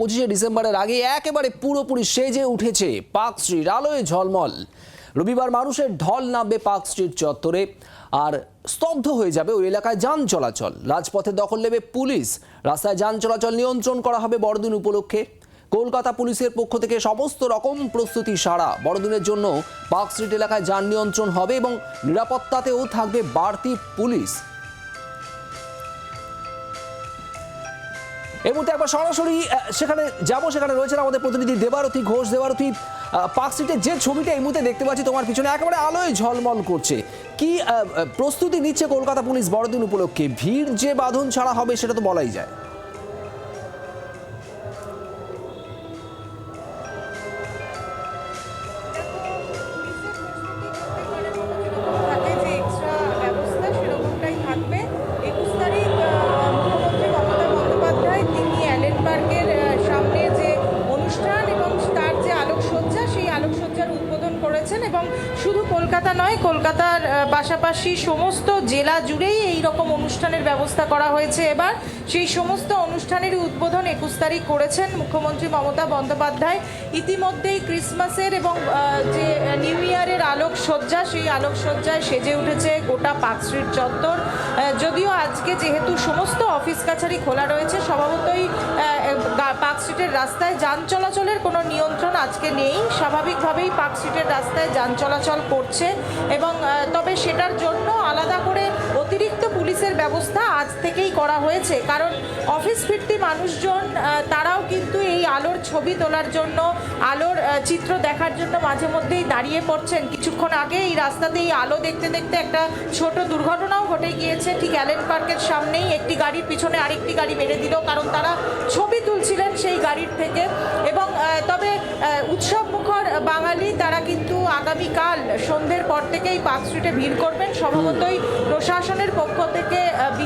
পঁচিশে ডিসেম্বরের আগে একেবারে পুরোপুরি সেজে উঠেছে পার্ক স্ট্রিট, আলোয় ঝলমল। রবিবার মানুষের ঢল নামবে পার্ক স্ট্রিট চত্বরে আর স্তব্ধ হয়ে যাবে ওই এলাকায় যান চলাচল। রাজপথে দখল নেবে পুলিশ। রাস্তায় যান চলাচল নিয়ন্ত্রণ করা হবে বড়দিন উপলক্ষে। কলকাতা পুলিশের পক্ষ থেকে সমস্ত রকম প্রস্তুতি সারা বড়দিনের জন্য পার্ক স্ট্রিট এলাকায় যান নিয়ন্ত্রণ হবে এবং নিরাপত্তাতেও থাকবে বাড়তি পুলিশ। এই মুহূর্তে একবার সরাসরি সেখানে যাব, সেখানে রয়েছেন আমাদের প্রতিনিধি দেবারতী ঘোষ। দেবারতী পার্ক স্ট্রিটের যে ছবিটা এই মুহূর্তে দেখতে পাচ্ছি, তোমার পিছনে একেবারে আলোয় ঝলমল করছে। কি প্রস্তুতি নিচ্ছে কলকাতা পুলিশ বড়দিন উপলক্ষে? ভিড় যে বাঁধন ছাড়া হবে সেটা তো বলাই যায়। এবং শুধু কলকাতা নয়, কলকাতার পাশাপাশি সমস্ত জেলা জুড়েই এই রকম অনুষ্ঠানের ব্যবস্থা করা হয়েছে। এবার সেই সমস্ত অনুষ্ঠানের উদ্বোধন একুশ তারিখ করেছেন মুখ্যমন্ত্রী মমতা বন্দ্যোপাধ্যায়। ইতিমধ্যেই ক্রিসমাসের এবং যে নিউ ইয়ারের আলোকসজ্জা, সেই আলোকসজ্জায় সেজে উঠেছে গোটা পার্ক স্ট্রিট চত্বর। যদিও আজকে যেহেতু সমস্ত অফিস কাছারি খোলা রয়েছে, স্বভাবতই স্ট্রিটের রাস্তায় যান চলাচলের কোনো নিয়ন্ত্রণ আজকে নেই। স্বাভাবিকভাবেই পার্ক স্ট্রিটের রাস্তায় যান চলাচল করছে এবং তবে সেটার জন্য আলাদা করে অতিরিক্ত পুলিশের ব্যবস্থা আজ থেকেই করা হয়েছে। কারণ অফিস ফিরতি মানুষজন তারাও কিন্তু এই আলোর ছবি তোলার জন্য আলোর চিত্র দেখার জন্য মাঝে মধ্যেই দাঁড়িয়ে পড়ছেন। কিছুক্ষণ আগে এই রাস্তাতে এই আলো দেখতে দেখতে একটা ছোট দুর্ঘটনাও ঘটে গিয়েছে। ঠিক অ্যালেন পার্কের সামনেই একটি গাড়ির পিছনে আরেকটি গাড়ি মেরে দিল কারণ তারা ছবি তুলছিলেন সেই গাড়ির থেকে। এবং তবে উৎসব মুখর বাঙালি তারা কিন্তু আগামীকাল সন্ধ্যের পর থেকেই পার্ক স্ট্রিটে ভিড় করবেন। সম্ভবতই প্রশাসনের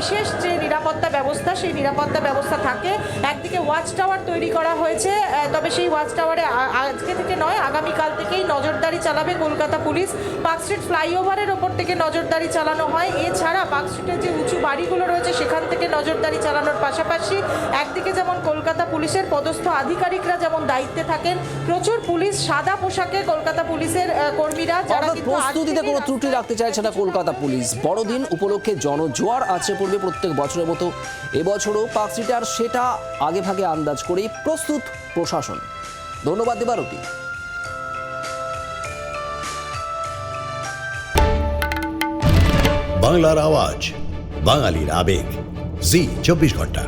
পক্ষ থেকে আহ, বিশেষ যে নিরাপত্তা ব্যবস্থা সেই নিরাপত্তা ব্যবস্থা থাকে। একদিকে ওয়াচ টাওয়ার তৈরি করা হয়েছে তবে সেই ওয়াচ টাওয়ারে আজকে থেকে নয় আগামীকাল থেকেই নজরদারি চালাবে কলকাতা পুলিশ। পার্ক স্ট্রিট ফ্লাইওভারের ওপর থেকে নজরদারি চালানো হয়। এছাড়া পার্ক স্ট্রিটের যে উঁচু বাড়িগুলো রয়েছে সেখান থেকে নজরদারি চালানোর পাশাপাশি একদিকে যেমন কলকাতা পুলিশের পদস্থ আধিকারিকরা যেমন দায়িত্বে থাকেন প্রচুর পুলিশ সাদা পোশাকে কলকাতা পুলিশের কর্মীরা যারা প্রস্তুতিতে কোনো ত্রুটি রাখতে চাইছে না কলকাতা পুলিশ। বড়দিন উপলক্ষে জনজোয়ার আছে পড়বে প্রত্যেক বছরের মতো। এবছরও পার্ক স্ট্রিটে সেটা আগে ভাগে আন্দাজ করেই প্রস্তুত প্রশাসন। ধন্যবাদ দেবারতী বাংলার আওয়াজ, বাঙালির আবেগ। জি, চব্বিশ ঘণ্টা।